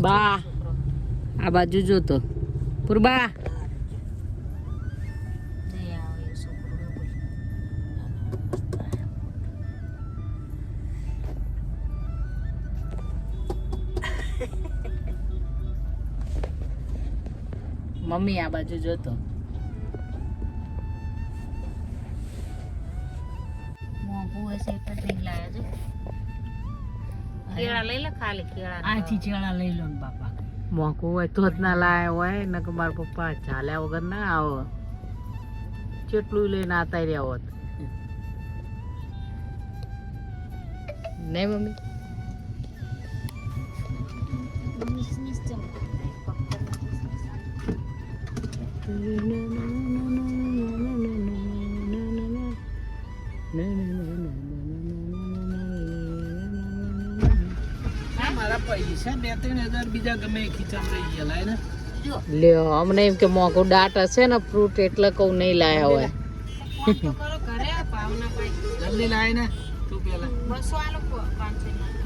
બા. આ બાજુ જોતો. પૂર્બા. મમ્મી આ બાજુ જોતો. કેળા લઈ લે ખાલી કેળા આથી ચેડા લઈ લો ને બાપા. મોંઘું હોય તો જ ના લાયા હોય ને કે મારા પપ્પા ચાલ્યા વગર ના આવો. કેટલું લઈને આતા રહ્યા હોત. નહીં મમ્મી? પૈસા બે ત્રણ હજાર બીજા ગમે ખીચામ રહી ગયા ને. લ્યો અમને એમ કે મોંઘું દાટ હશે ને ફ્રૂટ એટલે કહું નહીં લાયા હોય. જલ્દી લાય ને. તું પેલા. બસો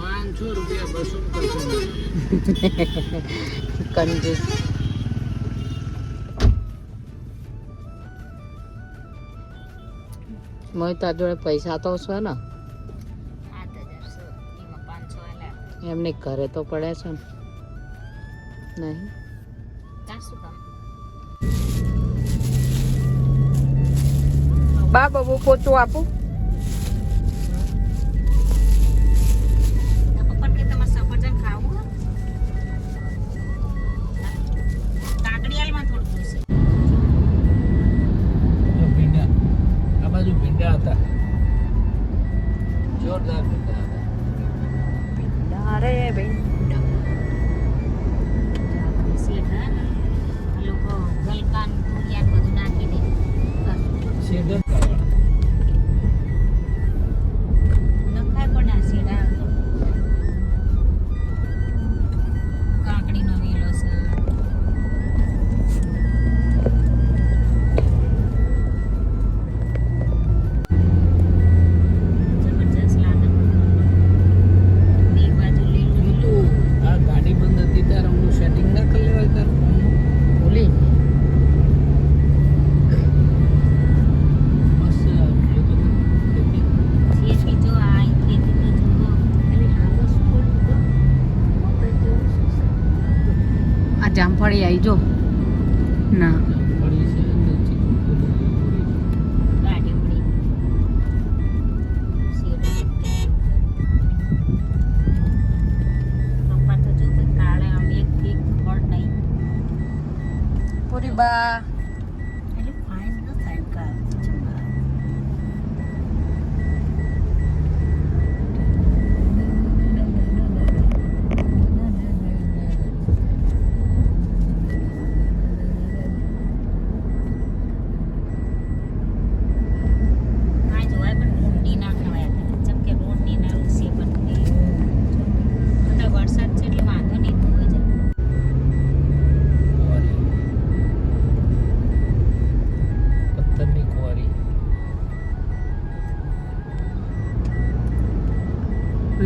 પાંચસો રૂપિયા બસો કંજૂસ. જોડે પૈસા તો છે ને? એમને ઘરે તો પડે છે. ને નહીં? બા બબુ પોતું આપું. તો ભીંડા હતા જો ના પડી છે ને ચીકુ પેલું પૂરી. ગાડી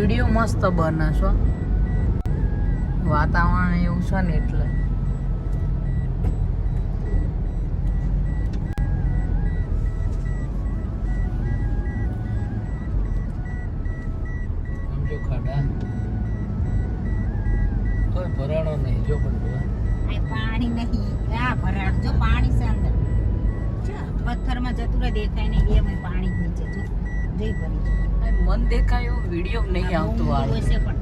વીડિયો મસ્ત બને છો. વાતાવરણ એવું છે ને એટલે. ભરાણો નહીં જો પણ પાણી નહીં. આ ભરાણ. જો પાણી છે અંદર. પથ્થરમાં જતું રહે દેખાય નહીં. એમાં પાણી જ નીચે જો. જઈ ભરી મન દેખાયો વીડિયો નહીં આ આવતું હોય છે પણ.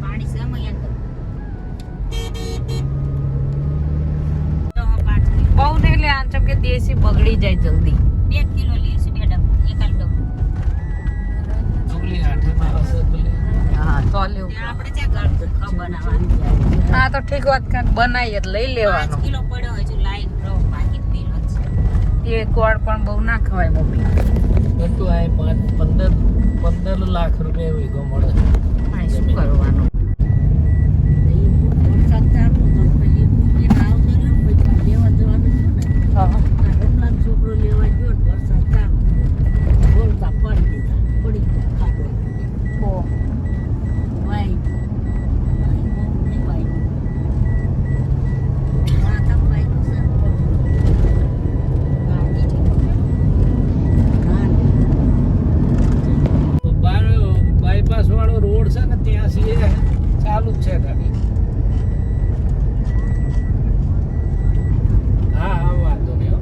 પાણી છે કિલો. બહુ નહીં લે આંચમ કે દેશી બગડી જાય જલ્દી. બે કિલો લઈશું બે ડબ્બો એકાદ ડબ્બો. હશે. હા તો લેવું આપણે ત્યાં ઘર ઘર બનાવવાની હા તો ઠીક વાત કર બનાવીએ લઈ લેવાનો કિલો પડ્યો હજુ લાઈન રહો પાકીટ પેલો એક વાર પણ બહુ ના ખવાય મમ્મી. બધું આ પાંચ પંદર પંદર લાખ રૂપિયા વીઘો મળે. શું કરવાનું હા. છોકરો લેવા ગયો ને વરસાદ ચાલુ બોલતા પડી દીધા પડી ગયા ખાટો ઓહ. વાઈ રોડ છે ને ત્યાં સુધી ચાલુ જ છે ગાડી હા હા વાંધો નહીં હો.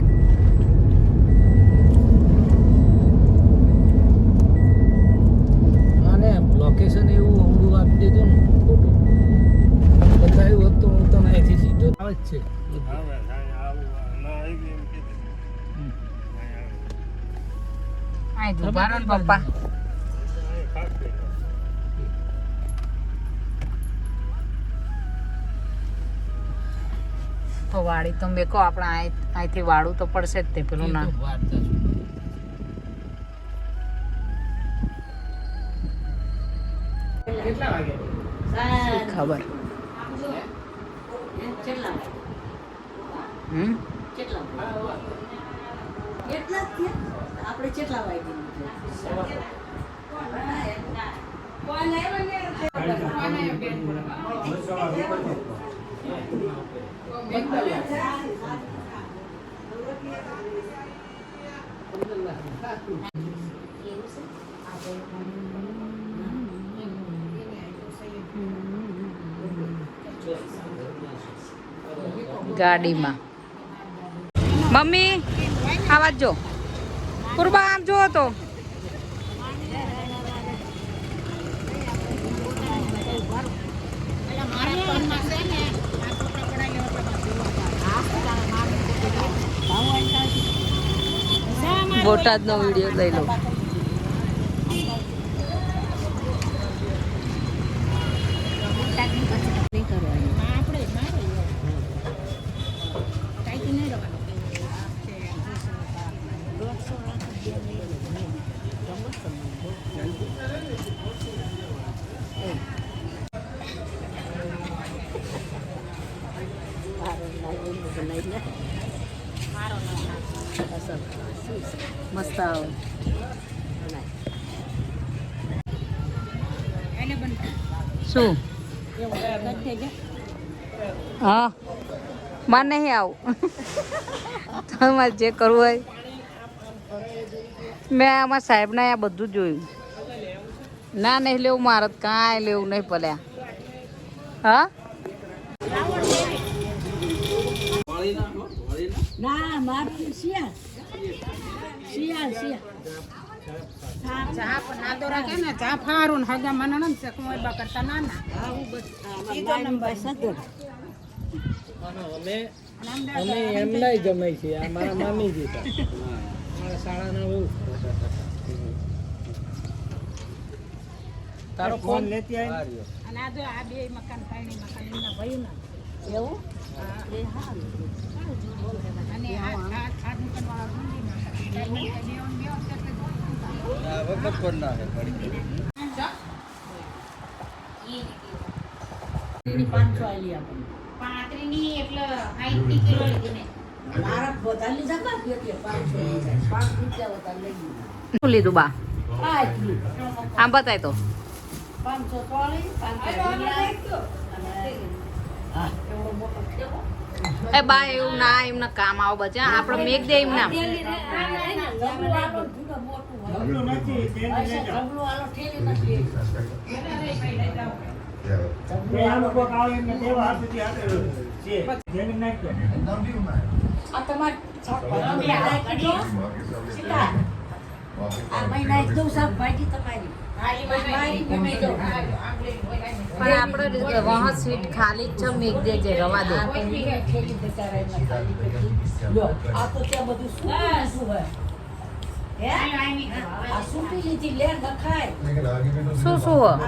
અને લોકેશન એવું અવળું આપી દીધું ને ખોટું બતાવ્યું હોત તો હું તને અહીંથી સીધો આવે જ છે હમ. ને પપ્પા. તો વાડી તો મેકો આપણે અહીંથી વાળું તો પડશે જ તે પેલું ના. ખબર તો કેટલા ખબર? હમ? આપણે કેટલા ગાડીમાં. મમ્મી આ વાત જો. કુરબા આમ જોવો તો. બોટાદ નો વીડિયો લઈ લો મસ્ત આવે શું? હા. મારે નહીં આવું. તમારે જે કરવું હોય. મેં આમાં સાહેબને આ બધું જોયું. ના, નહીં લેવું મારે. કાંઈ લેવું નહીં પડ્યા. હા? ના, મારું શિયાળ શિયાળ અને અમે છીએ આ મામી જ હતા શાળાના બહુ તારો ફોન લેતી આવી અને આ જો આ બે મકાન પાણી મકાન એમના ભયું ના એવું અને આ આ આ દુકાન ગુંડી ના લીધી બા આમ બતાય તો. પાંચસો ચોળીસ, પાંચસો એ બા એવું ના એમને કામ આવો બચે આપણે મેઘ દે એમ ના આ. મહિના એક દઉં શાકભાજી તમારી મારી મૂકી દો. પણ આપણે વહ સીટ ખાલી જ છે મેઘ રવા દે. શું શું સોળ.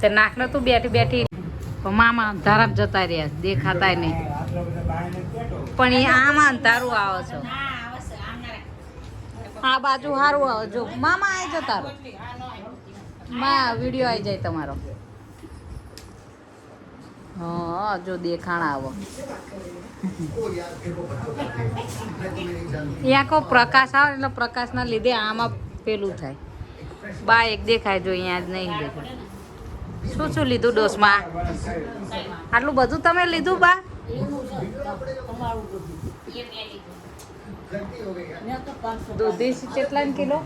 તે નાખને તું બેઠી બેઠી. મામા અંધારા જતા રહ્યા, દેખાતાય નહીં. પણ એ આમાં અંધારું આવે છે. આ બાજુ સારું આવે. જો, મામા આવી જો તારો. માં વીડિયો આવી જાય તમારો. હા, જો દેખાણ આવો. કો પ્રકાશ આવે એટલે પ્રકાશના લીધે આમાં પેલું થાય. બા એક દેખાય જો, અહીંયા જ નહીં દેખાય. શું શું લીધું ડોસમાં આટલું બધું તમે લીધું, બા? દૂધી કેટલા કિલો?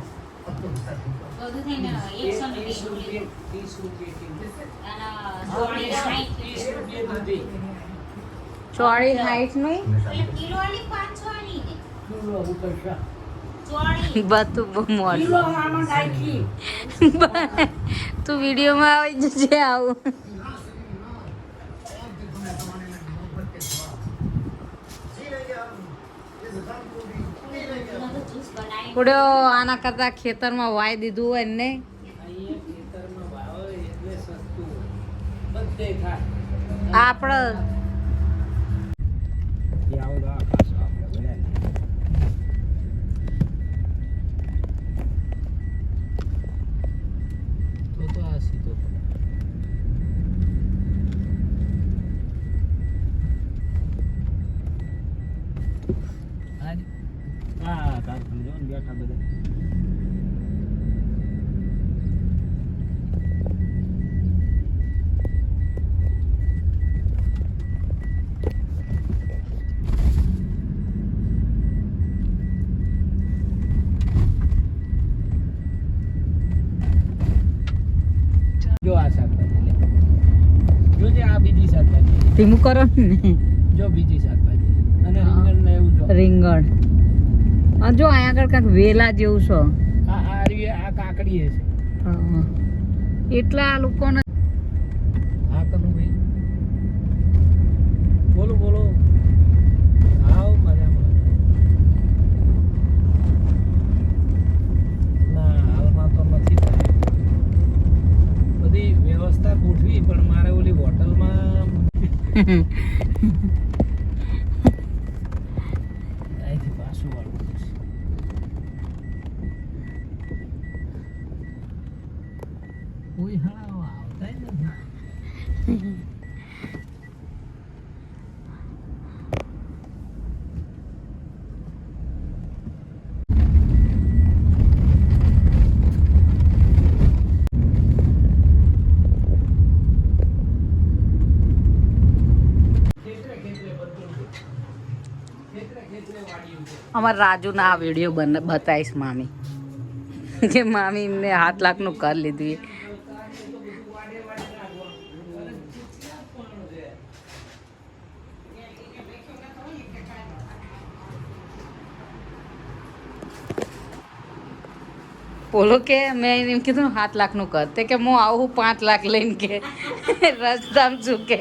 ચોળી હાઈટ નહીં બધું બહુ મોડું. તું વિડીયોમાં આવી જજે આવું બધું જ્યુસ આના કરતા ખેતરમાં વાય દીધું હોય ને આપણે ધીમું કરો ને. જો બીજી શાકભાજી અને રીંગણ ને એવું જો. રીંગણ. આ જો અહીંયા આગળ કાંઈક વેલા જેવું છે. આ આ આ કાકડી છે. હા. એટલા લોકોને હા કનું ભાઈ બોલો બોલો આવ મજામાં ના હાલમાં તો નથી થાય બધી વ્યવસ્થા ગોઠવી પણ મારે ઓલી હોટલમાં અહીંથી પાછું વાળવું પડશે કોઈ હાળા આવતા નથી ખેતરે ખેતરે બધું ખેતરે ખેતરે વાડિયું છે અમારા રાજુના આ વીડિયો બતાવીશ મામી. કે મામી એમને લાખ લાખનું કર લીધું એ બોલો કે મેં એમ કીધું સાત લાખનું કર. તે કે હું આવું પાંચ લાખ લઈને કે. રસ્તામાં છું કે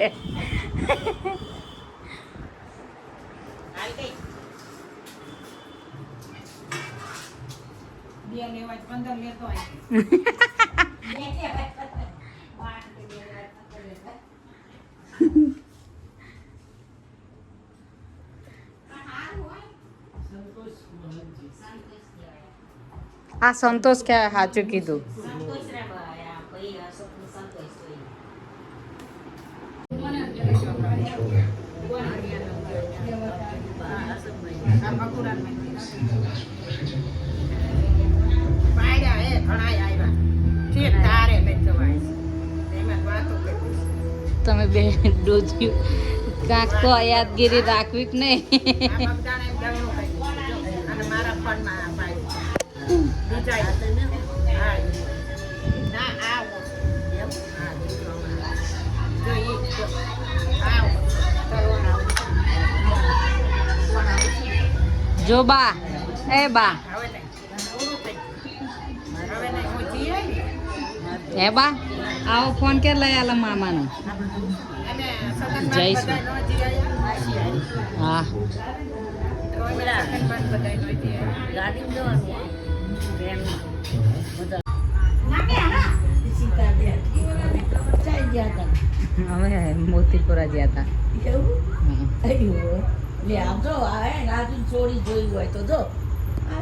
પંદર લેતો હોય સંતોષ મહંતજી આ સંતોષ કે સાચું કીધું સંતોષ રે ભાઈ આ ભાઈ આ સપનું સંતોષ જોઈએ ઘણાય આવ્યા ઠીક તારે લઈ જવાય એમાં વાતો કરી તમે બે ડોજ્યું કાંક તો યાદગીરી રાખવી કે નહીં આ મગદાણા એમ જમણું કરી અને મારા ફોનમાં આ પાડ્યું બીજા હા ના આ ઓછું. એમ? હા, દીકરો અમારો. જો ઈ જો. આ ઓછું. તલવાર આવું. પણ આવું. જો બા એ બા હવે નહીં. પૂરું થઈ ગયું. હવે નહીં. હું બા આવો ફોન કે લઈ આલા મામાનો જઈશું. હા અમે મોતીપુરા ગયા હતા. એવું? લે આમ તો આવે રાજુ ચોરી જોઈ હોય તો જો. આ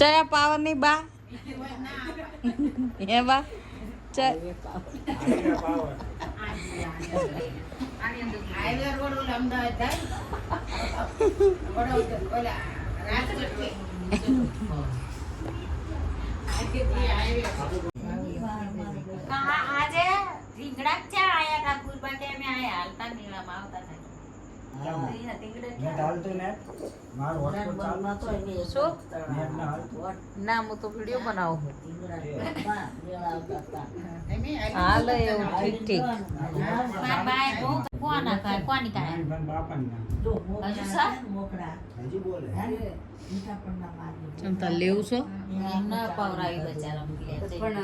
ચયા પાવરની બા? હે બા? આજે રીંગણા ચા આયા ઠાકુર પાસે અમે આયા હાલતા મેળામાં આવતા શું ના હું તો વીડિયો બનાવું હાલ એવું ઠીક ઠીક. કોના હજુ ચમતા લેવું છો? ના પવરાવી બચારા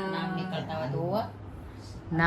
નામ નીકળતા હોય તો હોવા